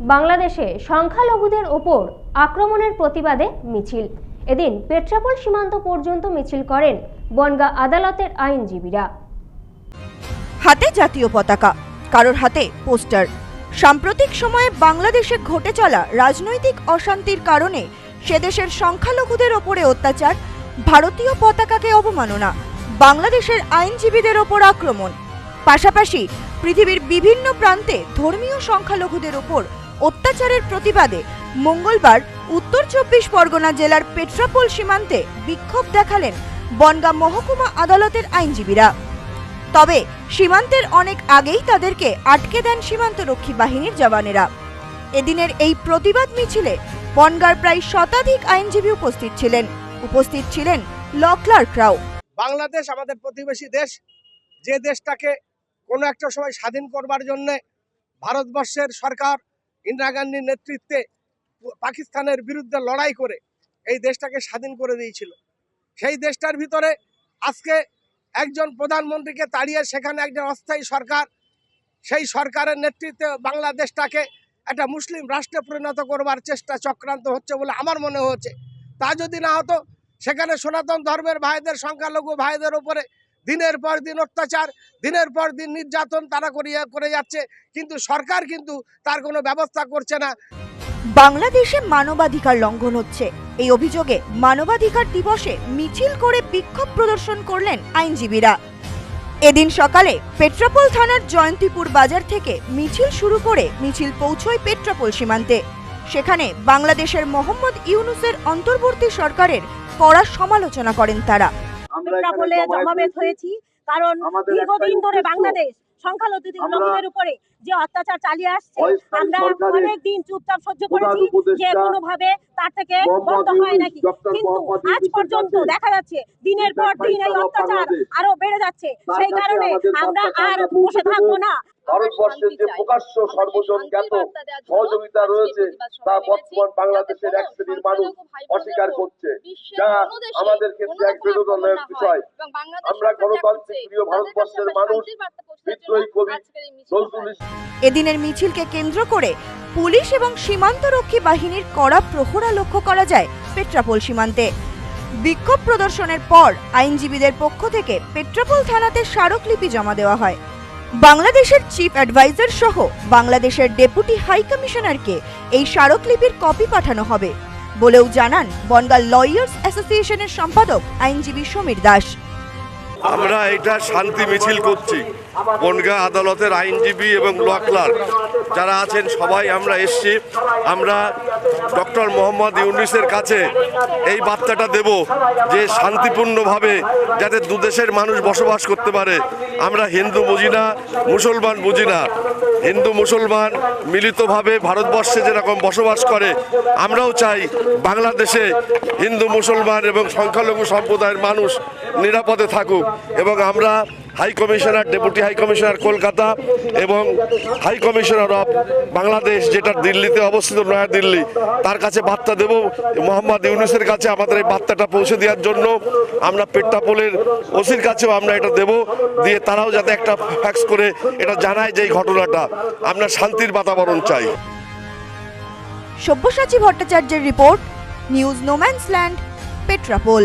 বাংলাদেশে সংখ্যালঘুদের ওপর আক্রমণের প্রতিবাদে মিছিল। এদিন পেট্রাপোল সীমান্ত পর্যন্ত মিছিল করেন বনগা আদালতের আইনজীবীরা। হাতে জাতীয় পতাকা, কারোর হাতে পোস্টার। সাম্প্রতিক সময়ে বাংলাদেশে ঘটে চলা রাজনৈতিক অশান্তির কারণে সে দেশের সংখ্যালঘুদের ওপরে অত্যাচার, ভারতীয় পতাকাকে অবমাননা, বাংলাদেশের আইনজীবীদের ওপর আক্রমণ। পাশাপাশি পৃথিবীর বিভিন্ন প্রান্তে ধর্মীয় সংখ্যালঘুদের ওপর অত্যাচারের প্রতিবাদে মঙ্গলবার উত্তর চব্বিশ পরগনা জেলার পেট্রাপোল সীমান্তে বিক্ষোভ দেখালেন বনগাঁ মহকুমা আদালতের আইনজীবীরা। তবে সীমান্তের অনেক আগেই তাদেরকে আটকে দেন সীমান্তরক্ষী বাহিনীর জওয়ানেরা। এদিনের এই প্রতিবাদ মিছিলে বনগার প্রায় শতাধিক আইনজীবী উপস্থিত ছিলেন। উপস্থিত ছিলেন ল বাংলাদেশ আমাদের প্রতিবেশী দেশ। যে দেশটাকে কোনো একটা সময় স্বাধীন করবার জন্য ভারতবর্ষের সরকার ইন্দিরা গান্ধীর নেতৃত্বে পাকিস্তানের বিরুদ্ধে লড়াই করে এই দেশটাকে স্বাধীন করে দিয়েছিল। সেই দেশটার ভিতরে আজকে একজন প্রধানমন্ত্রীকে তাড়িয়ে সেখানে একজন অস্থায়ী সরকার, সেই সরকারের নেতৃত্বে বাংলাদেশটাকে একটা মুসলিম রাষ্ট্রে পরিণত করবার চেষ্টা চক্রান্ত হচ্ছে বলে আমার মনে হচ্ছে। তা যদি না হতো, সেখানে সনাতন ধর্মের ভাইদের, সংখ্যালঘু ভাইদের উপরে দিনের পর দিন অত্যাচার, দিনের পর দিন নির্যাতন তারা করিয়ে, করে যাচ্ছে। কিন্তু সরকার কিন্তু তার কোনো ব্যবস্থা করছে না। বাংলাদেশে মানবাধিকার লঙ্ঘন হচ্ছে। এই অভিযোগে মানবাধিকার দিবসে মিছিল করে বিক্ষোভ প্রদর্শন করলেন আইনজীবীরা। এদিন সকালে পেট্রাপোল থানার জয়ন্তীপুর বাজার থেকে মিছিল শুরু করে মিছিল পৌঁছয় পেট্রাপোল সীমান্তে। সেখানে বাংলাদেশের মোহাম্মদ ইউনুসের অন্তর্বর্তী সরকারের কড়া সমালোচনা করেন তারা। আমরা বলে জমাবেত হয়েছি। কারণ দীর্ঘদিন ধরে বাংলাদেশ সংখ্যালঘু উপরে যে অত্যাচার চালিয়ে আসছে আমরা অনেক দিন চুপচাপ সহ্য করেছি যে কোনো ভাবে তার থেকে বন্ধ হয় নাকি। কিন্তু আজ পর্যন্ত দেখা যাচ্ছে দিনের পর দিন এই অত্যাচার আরও বেড়ে যাচ্ছে। সেই কারণে আমরা আর বসে থাকব না। ভারতবর্ষের যে প্রকাশ্য সর্বজন জ্ঞাত সহযোগিতা রয়েছে তা বর্তমান বাংলাদেশের এক শ্রেণির মানুষ অস্বীকার করছে যা আমাদের ক্ষেত্রে এক বেদনার বিষয়। আমরা গণতান্ত্রিক প্রিয় ভারতবর্ষের মানুষ বিদ্রোহী কবি নজরুল এদিনের মিছিলকে কেন্দ্র করে পুলিশ এবং সীমান্তরক্ষী বাহিনীর কড়া প্রহরা লক্ষ্য করা যায় পেট্রাপোল সীমান্তে। বিক্ষোভ প্রদর্শনের পর আইনজীবীদের পক্ষ থেকে পেট্রাপোল থানাতে স্মারকলিপি জমা দেওয়া হয়। বাংলাদেশের চিফ অ্যাডভাইজার সহ বাংলাদেশের ডেপুটি হাই কমিশনারকে এই স্মারকলিপির কপি পাঠানো হবে বলেও জানান বনগাঁ লয়ার্স অ্যাসোসিয়েশনের সম্পাদক আইনজীবী সমীর দাস। আমরা এটা শান্তি মিছিল করছি। বনগাঁ আদালতের আইনজীবী এবং ল ক্লার্ক যারা আছেন, সবাই আমরা এসছি। আমরা ডক্টর মোহাম্মদ ইউনিসের কাছে এই বার্তাটা দেব যে শান্তিপূর্ণভাবে যাতে দুদেশের মানুষ বসবাস করতে পারে। আমরা হিন্দু বুঝি না, মুসলমান বুঝি না। হিন্দু, মুসলমান মিলিতভাবে ভারতবর্ষে যেরকম বসবাস করে, আমরাও চাই বাংলাদেশে হিন্দু, মুসলমান এবং সংখ্যালঘু সম্প্রদায়ের মানুষ নিরাপদে থাকুক এবং আমরা high commissioner deputy high commissioner Kolkata এবং হাই কমিশনার অফ বাংলাদেশ যেটা দিল্লিতে অবস্থিত নয়াদিল্লি তার কাছে বার্তা দেব। মোহাম্মদ ইউনুসের কাছে আমাদের এই বার্তাটা পৌঁছে দেওয়ার জন্য। আমরা পেট্টাপোলের ওসির কাছেও আমরা এটা দেব। দিয়ে তারাও যাতে একটা ফ্যাক্স করে, এটা জানায় যে এই ঘটনাটা। আমরা শান্তির বাতাবরণ চাই। সব্যসাচী ভট্টাচার্যের রিপোর্ট, নিউজ নোম্যান্সল্যান্ড পেট্রাপোল।